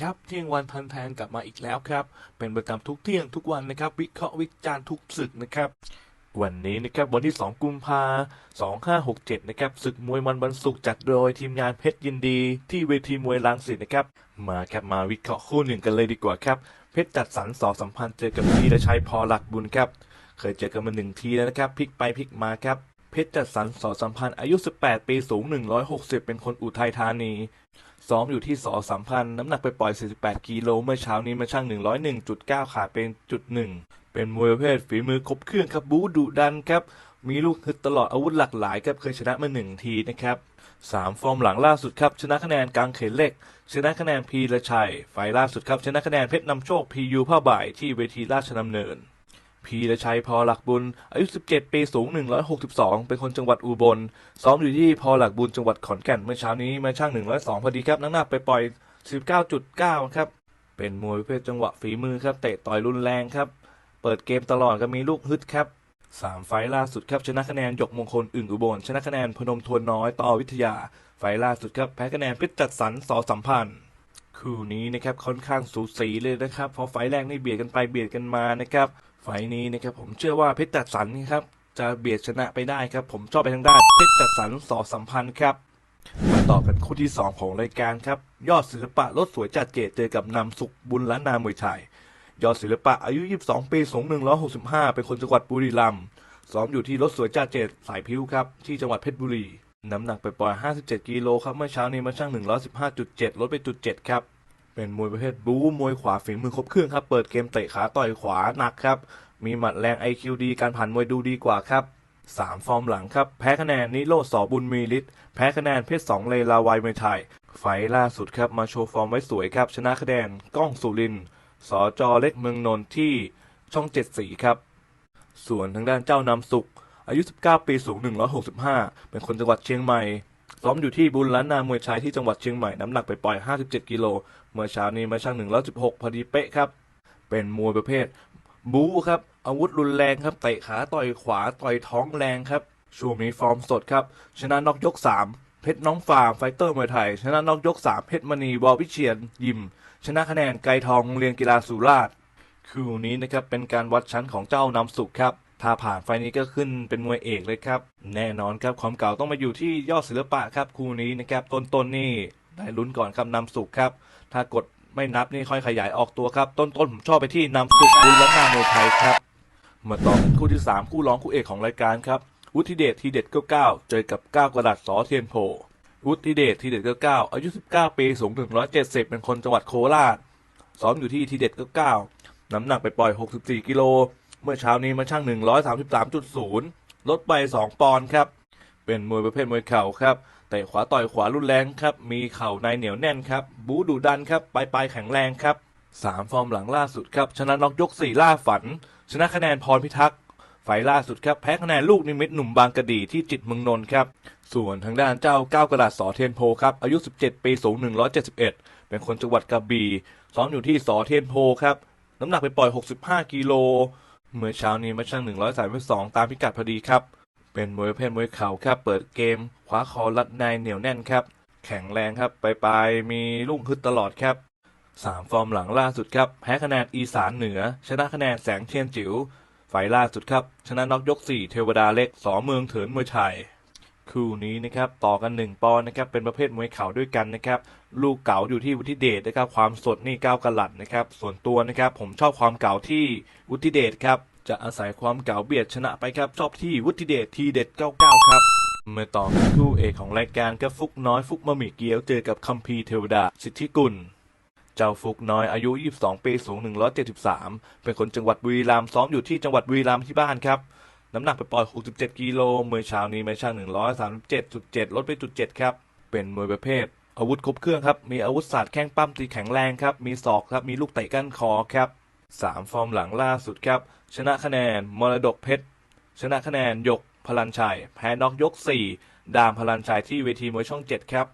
ครับเที่ยงวันพันแทนกลับมาอีกแล้วครับ เป็นประจำทุกเที่ยงทุกวันนะครับ วิเคราะห์วิจารณ์ทุกศึกนะครับ วันนี้นะครับวันที่ 2 กุมภา2567นะครับศึกมวยมันวันศุกร์จัดโดยทีมงานเพชรยินดีที่เวทีมวยลังสิตนะครับมาครับมาวิเคราะห์คู่หนึ่งกันเลยดีกว่าครับเพชรจัดสรรสอสัมพันธ์เจอกับพีระชัยพอหลักบุญครับเคยเจอกันมาหนึ่งทีแล้วนะครับพลิกไปพลิกมาครับ เพชรจัดสรรสอสัมพันธ์อายุ 18 ปีสูง 160 เป็นคนอุทัยธานีซ้อมอยู่ที่สอสัมพันธ์น้ำหนักไปปล่อย 48 กิโลเมื่อเช้านี้มาช่าง 101.9 ขาดเป็นจุดหนึ่งเป็นมวยประเภทฝีมือครบเครื่องครับบูดุดันครับ มีลูกฮึดตลอดอาวุธหลากหลายครับเคยชนะมาหนึ่งทีนะครับสามฟอร์มหลังล่าสุดครับ ชนะคะแนนกลางเขนเล็ก ชนะคะแนนพีระชัยไฟล์ล่าสุดครับ ชนะคะแนนเพชรนำโชคพียูผ้าบ่ายที่เวทีราชดำเนิน พีระชัยพอหลักบุญ อายุ 17 ปี สูง 162 เป็นคนจังหวัดอุบล ซ้อมอยู่ที่พอหลักบุญจังหวัดขอนแก่น เมื่อเช้านี้มาช่าง 102 พอดีครับ น้ำหนักไปปล่อย 19.9 ครับ เป็นมวยประเภทจังหวะฝีมือครับ เตะต่อยรุนแรงครับ เปิดเกมตลอดก็มีลูกฮึดครับสามไฟล่าสุดครับชนะคะแนนหยกมงคลอึ่งอุบล ชนะคะแนนพนมทวนน้อยต่อวิทยา ไฟล่าสุดครับแพ้คะแนนเพชรจัดสรรสอสัมพันธ์คู่นี้นะครับค่อนข้างสูสีเลยนะครับเพราะไฟแรกนี่เบียดกันไปเบียดกันมานะครับ ไฟนี้นะครับผมเชื่อว่าเพชรจัดสรรนี่ครับจะเบียดชนะไปได้ครับ ผมชอบไปทางด้านเพชรจัดสรรสอสัมพันธ์ครับมาต่อกันคู่ที่ 2 ของรายการครับ ยอดศิลปะรถสวยจัดเจดเจอกับนำสุขบุญล้านนามวยไทยยอดศิลปะอายุ 22 ปีสูง 165 เป็นคนจังหวัดบุรีรัมย์ซ้อมอยู่ที่รถสวยจ่าเจดสายพิ้วครับ ที่จังหวัดเพชรบุรี น้ำหนักไปปล่อย 57 กิโลครับ เมื่อเช้านี้มาช่าง115.7 ลดไปจุด7ครับ เป็นมวยประเภทบู๊มวยขวาฝีมือครบเครื่องครับ เปิดเกมเตะขาต่อยขวาหนักครับ มีหมัดแรง IQ ดี การผ่านมวยดูดีกว่าครับ 3 ฟอร์มหลังครับ แพ้คะแนนนิโรธสอบุญมีฤทธิ์แพ้คะแนนเพชรสองเลลาวัยเมวยไทยไฟล์ล่าสุดครับมาโชว์ฟอร์มไว้สวยครับ ชนะคะแนนก้องสุรินสอจอเล็กเมืองนนท์ที่ช่องเจ็ดสีครับ ส่วนทางด้านเจ้านำสุข อายุ 19 ปีสูง 165 เป็นคนจังหวัดเชียงใหม่ ซ้อมอยู่ที่บุญล้านนามวยชายที่จังหวัดเชียงใหม่น้ำหนักไปปล่อย 57 กิโล เมื่อเช้านี้มาช่าง116 พอดีเป๊ะครับ เป็นมวยประเภท บู๊ครับ อาวุธรุนแรงครับ เตะขาต่อยขวาต่อยท้องแรงครับ ช่วงนี้ฟอร์มสดครับ ชนะน็อกยก 3 เพชรน้องฟาร์มไฟเตอร์มวยไทย ชนะน็อกยก 3 เพชรมณีวอวิเชียน ยิม ชนะคะแนนไกรทองโรงเรียนกีฬาสุราษฎร์ คู่นี้นะครับเป็นการวัดชั้นของเจ้านำสุขครับ ถ้าผ่านไฟนี้ก็ขึ้นเป็นมวยเอกเลยครับ แน่นอนครับความเก่าต้องมาอยู่ที่ยอดศิลปะครับคู่นี้นะครับต้นๆนี่ได้ลุ้นก่อนครับนำสุขครับ ถ้ากดไม่นับนี่ค่อยขยายออกตัวครับ ต้นๆผมชอบไปที่นำสุขบุญและนามวยไทยครับมาต่อกันคู่ที่ 3 คู่ร้องคู่เอกของรายการครับวุฒิเดชทีเด็ด99เจอกับก้าวกระดาษสอเทียนโพวุฒิเดชทีเด็ด99อายุ 19 ปีสูงถึง170 เป็นคนจังหวัดโคราชซ้อมอยู่ที่ทีเด็ด99น้ำหนักไปปล่อย 64 กิโล เมื่อเช้านี้มาช่าง 133.0 ลดไป 2 ปอนด์ครับ เป็นมวยประเภทมวยเข่าครับเตะขวาต่อยขวารุนแรงครับ มีเข่าในเหนียวแน่นครับ บูดุดันครับปลายปลายแข็งแรงครับ 3 ฟอร์มหลังล่าสุดครับ ชนะน็อกยก 4 ล่าฝัน ชนะคะแนนพรพิทักษ์ไฟล์ล่าสุดครับ แพ้คะแนนลูกนิมิตหนุ่มบางกะดีที่จิตเมืองนนท์ครับ ส่วนทางด้านเจ้าก้าวกระดาษสอเทียนโพครับ อายุ 17 ปี สูง 171 เป็นคนจังหวัดกระบี่ ซ้อมอยู่ที่สอเทียนโพครับ น้ำหนักไปปล่อย 65 กิโล เมื่อเช้านี้มาช่ง132 ตามพิกัดพอดีครับ เป็นมวยประเภทมวยเข่าครับ เปิดเกมขวาคอรัดในเหนียวแน่นครับ แข็งแรงครับไปลายมีลุ่งฮึดตลอดครับ 3 ฟอร์มหลังล่าสุดครับ แพ้คะแนนอีสานเหนือ ชนะคะแนนแสงเทียนจิ๋วไฟล์ล่าสุดครับ ชนะน็อกยก 4 เทวดาเล็กสอเมืองเถินมวยไทย คู่นี้นะครับต่อกัน 1 ปอนด์นะครับเป็นประเภทมวยเข่าด้วยกันนะครับลูกเก๋าอยู่ที่วุฒิเดชนะครับความสดนี่ก้าวกระหลัดนะครับส่วนตัวนะครับผมชอบความเก๋าที่วุฒิเดชครับจะอาศัยความเก๋าเบียดชนะไปครับชอบที่วุฒิเดชทีเด็ด 99 ครับเมื่อต่อกันคู่เอกของรายการก็ฟุกน้อยฟุกมะหมี่เกี๊ยวเจอกับคัมพีเทวดา สิทธิกุลเจ้าฟุกน้อยอายุ 22 ปี สูง 173 เป็นคนจังหวัดบุรีรัมย์ซ้อมอยู่ที่จังหวัดบุรีรัมย์ที่บ้านครับ น้ำหนักไปปล่อย 67 กิโลเมื่อเช้านี้มาช่าง 137.7 ลดไปจุด7ครับ เป็นมวยประเภท อาวุธครบเครื่องครับ มีอาวุธศาสตร์แข้งปั้มตีแข็งแรงครับ มีศอกครับ มีลูกเตะก้านคอครับ 3 ฟอร์มหลังล่าสุดครับ ชนะคะแนน มรดกเพชร ชนะคะแนนยกพลันชัย แพ้น็อกยก 4 ดามพลันชัยที่เวทีมวยช่อง 7 ครับ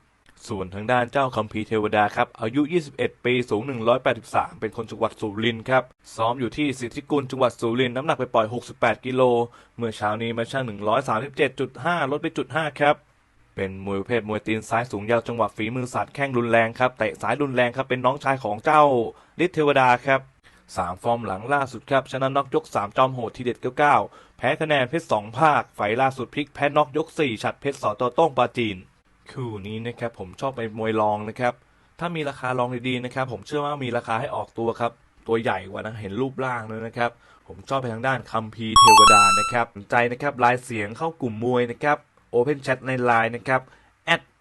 ส่วนทางด้านเจ้าคัมภีร์เทวดาครับ อายุ 21 ปี สูง 183 เป็นคนจังหวัดสุรินทร์ครับ ซ้อมอยู่ที่สิทธิกุลจังหวัดสุรินทร์น้ำหนักไปปล่อย 68 กิโล เมื่อเช้านี้มาช่าง137.5 ลดไปจุด5ครับ เป็นมวยประเภทมวยตีนซ้ายสูงยาวจังหวะฝีมือสัตว์แข้งรุนแรงครับ เตะซ้ายรุนแรงครับ เป็นน้องชายของเจ้าฤทธิเทวดาครับสามฟอร์มหลังล่าสุดครับชนะน็อกยกสามจอมโหดทีเด็ดเก้าเก้าแพ้คะแนนเพชรสองภาคไฟล่าสุดพลิกแพ้น็อกยกสี่ฉัดเพชรสอตอโต้งปาจีน คู่นี้นะครับผมชอบไปมวยรองนะครับ ถ้ามีราคารองดีๆนะครับ ผมเชื่อว่ามีราคาให้ออกตัวครับ ตัวใหญ่กว่านะเห็นรูปร่างเลยนะครับ ผมชอบไปทางด้านคัมพีเทวดานะครับสนใจนะครับลายเสียงเข้ากลุ่มมวยนะครับ Open Chat ในไลน์นะครับ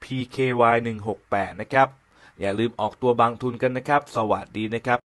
@pky168 นะครับ อย่าลืมออกตัวบางทุนกันนะครับ สวัสดีนะครับ